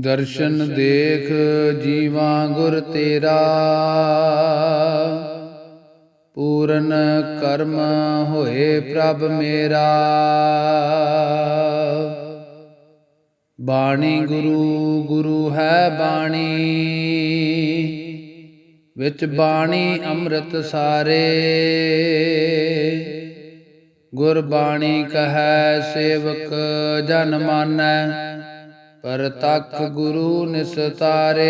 ਦਰਸ਼ਨ ਦੇਖ ਜੀਵਾਂ ਗੁਰ ਤੇਰਾ। ਪੂਰਨ ਕਰਮ ਹੋਏ ਪ੍ਰਭ ਮੇਰਾ। ਬਾਣੀ ਗੁਰੂ ਗੁਰੂ ਹੈ ਬਾਣੀ। ਵਿੱਚ ਬਾਣੀ ਅੰਮ੍ਰਿਤ ਸਾਰੇ। ਗੁਰ ਬਾਣੀ ਕਹੈ ਸੇਵਕ ਜਨ ਮਾਨੈ। ਪਰ ਤਖ ਗੁਰੂ ਨਿਸਤਾਰੇ।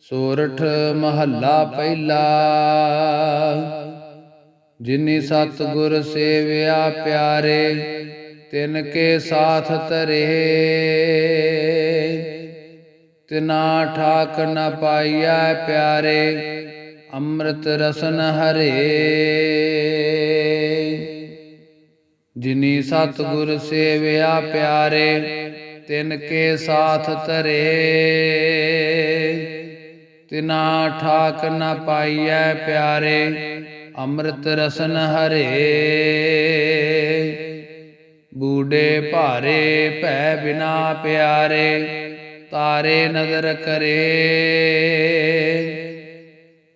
ਸੋਰਠ ਮਹੱਲਾ ਪਹਿਲਾ, ਜਿਨੀ ਸਤ ਗੁਰ ਸੇਵਿਆ ਪਿਆਰੇ, ਤਿਨ ਕੇ ਸਾਥ ਤਰੇ ਤਿਨਾ ਠਾਕ ਨ ਪਾਈਐ ਪਿਆਰੇ, ਅੰਮ੍ਰਿਤ ਰਸਨ ਹਰੇ। ਜਿਨੀ ਸਤਗੁਰ ਸੇਵਿਆ ਪਿਆਰੇ, ਤਿਨ ਕੇ ਸਾਥ ਧਰੇ। ਤਿਨਾ ਠਾਕ ਨ ਪਾਈਐ ਪਿਆਰੇ, ਅੰਮ੍ਰਿਤ ਰਸਨ ਹਰੇ। ਬੂਡੇ ਭਾਰੇ ਭੈ ਬਿਨਾ ਪਿਆਰੇ, ਤਾਰੇ ਨਦਰ ਕਰੇ।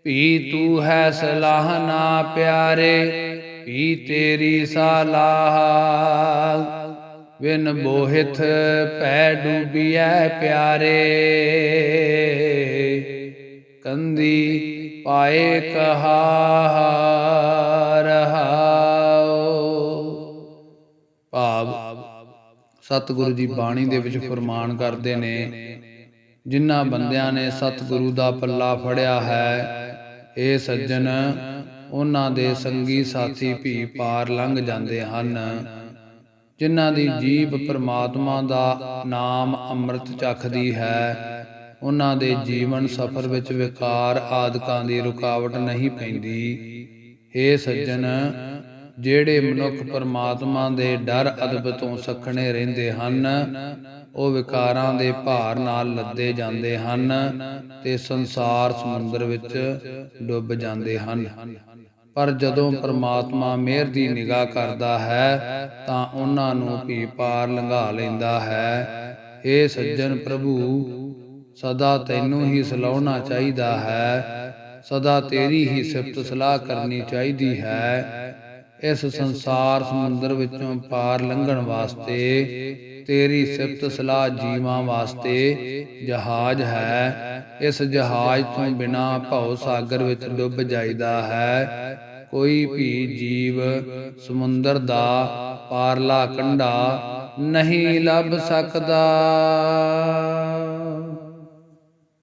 ਭੀ ਤੂ ਹੈ ਸਲਾਹਨਾ ਪਿਆਰੇ ਭੀ ਤੇਰੀ ਸਲਾਹ? ਵਿਨ ਬੋਹਿਤ ਭੈ ਡੂਬੀਐ ਪਿਆਰੇ। ਕੰਦੀ ਪਾਏ ਕਹਾ ਰਹਾਉ ਭਾਵ ਸਤਿਗੁਰੂ ਜੀ ਬਾਣੀ ਦੇ ਵਿੱਚ ਫਰਮਾਨ ਕਰਦੇ ਨੇ, ਜਿਨ੍ਹਾਂ ਬੰਦਿਆਂ ਨੇ ਸਤਿਗੁਰੂ ਦਾ ਪੱਲਾ ਫੜਿਆ ਹੈ ਇਹ ਸੱਜਣ ਉਹਨਾਂ ਦੇ ਸੰਗੀ ਸਾਥੀ ਵੀ ਪਾਰ ਲੰਘ ਜਾਂਦੇ ਹਨ, ਜਿਨ੍ਹਾਂ ਦੀ ਜੀਬ ਪਰਮਾਤਮਾ ਦਾ ਨਾਮ ਅੰਮ੍ਰਿਤ ਚਖਦੀ ਹੈ। ਉਹਨਾਂ ਦੇ ਜੀਵਨ ਸਫਰ ਵਿੱਚ ਵਿਕਾਰ ਆਦਿਕਾਂ ਦੀ ਰੁਕਾਵਟ ਨਹੀਂ ਪੈਂਦੀ। ਏ ਸੱਜਣ, ਜਿਹੜੇ ਮਨੁੱਖ ਪਰਮਾਤਮਾ ਦੇ ਡਰ ਅਦਬ ਤੋਂ ਸਖਣੇ ਰਹਿੰਦੇ ਹਨ, ਉਹ ਵਿਕਾਰਾਂ ਦੇ ਭਾਰ ਨਾਲ ਲੱਦੇ ਜਾਂਦੇ ਹਨ ਤੇ ਸੰਸਾਰ ਸਮੁੰਦਰ ਵਿੱਚ ਡੁੱਬ ਜਾਂਦੇ ਹਨ। ਪਰ ਜਦੋਂ ਪਰਮਾਤਮਾ ਮਿਹਰ ਦੀ ਨਿਗਾਹ ਕਰਦਾ ਹੈ, ਤਾਂ ਉਹਨਾਂ ਨੂੰ ਵੀ ਪਾਰ ਲੰਘਾ ਲੈਂਦਾ ਹੈ। ਏ ਸੱਜਣ ਪ੍ਰਭੂ, ਸਦਾ ਤੈਨੂੰ ਹੀ ਸਲਾਉਣਾ ਚਾਹੀਦਾ ਹੈ। ਸਦਾ ਤੇਰੀ ਹੀ ਸਿਫਤ ਸਲਾਹ ਕਰਨੀ ਚਾਹੀਦੀ ਹੈ। ਇਸ ਸੰਸਾਰ ਸਮੁੰਦਰ ਵਿੱਚੋਂ ਪਾਰ ਲੰਘਣ ਵਾਸਤੇ ਤੇਰੀ ਸਿਫਤ ਸਲਾਹ ਜੀਵਾਂ ਵਾਸਤੇ ਜਹਾਜ਼ ਹੈ। ਇਸ ਜਹਾਜ਼ ਤੋਂ ਬਿਨਾ ਭਉ ਸਾਗਰ ਵਿੱਚ ਡੁੱਬ ਜਾਈਦਾ ਹੈ। ਕੋਈ ਵੀ ਜੀਵ ਸਮੁੰਦਰ ਦਾ ਪਾਰਲਾ ਕੰਢਾ ਨਹੀਂ ਲੱਭ ਸਕਦਾ।